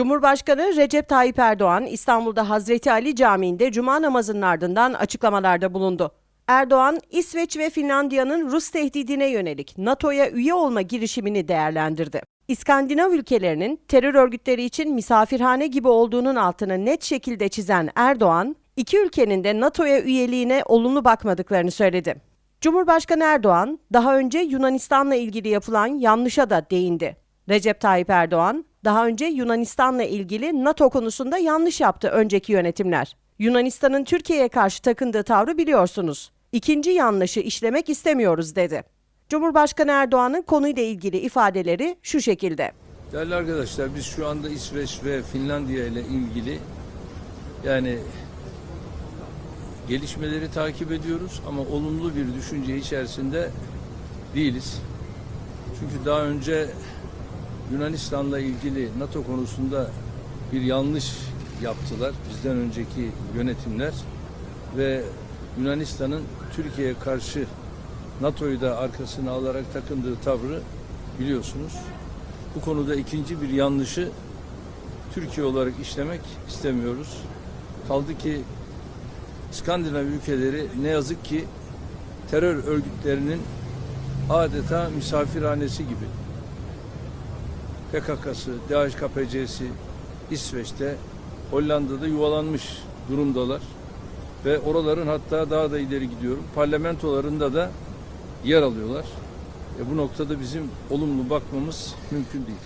Cumhurbaşkanı Recep Tayyip Erdoğan İstanbul'da Hazreti Ali Camii'nde cuma namazının ardından açıklamalarda bulundu. Erdoğan, İsveç ve Finlandiya'nın Rus tehdidine yönelik NATO'ya üye olma girişimini değerlendirdi. İskandinav ülkelerinin terör örgütleri için misafirhane gibi olduğunun altını net şekilde çizen Erdoğan, iki ülkenin de NATO'ya üyeliğine olumlu bakmadıklarını söyledi. Cumhurbaşkanı Erdoğan, daha önce Yunanistan'la ilgili yapılan yanlışa da değindi. Recep Tayyip Erdoğan, daha önce Yunanistan'la ilgili NATO konusunda yanlış yaptı önceki yönetimler. Yunanistan'ın Türkiye'ye karşı takındığı tavrı biliyorsunuz. İkinci yanlışı işlemek istemiyoruz dedi. Cumhurbaşkanı Erdoğan'ın konuyla ilgili ifadeleri şu şekilde. Değerli arkadaşlar biz şu anda İsveç ve Finlandiya ile ilgili yani gelişmeleri takip ediyoruz ama olumlu bir düşünce içerisinde değiliz. Çünkü daha önce Yunanistan'la ilgili NATO konusunda bir yanlış yaptılar bizden önceki yönetimler ve Yunanistan'ın Türkiye'ye karşı NATO'yu da arkasına alarak takındığı tavrı biliyorsunuz. Bu konuda ikinci bir yanlışı Türkiye olarak işlemek istemiyoruz. Kaldı ki İskandinav ülkeleri ne yazık ki terör örgütlerinin adeta misafirhanesi gibi. PKK'sı, DHKPC'si İsveç'te, Hollanda'da yuvalanmış durumdalar. Ve oraların hatta daha da ileri gidiyorum. Parlamentolarında da yer alıyorlar. E bu noktada bizim olumlu bakmamız mümkün değil.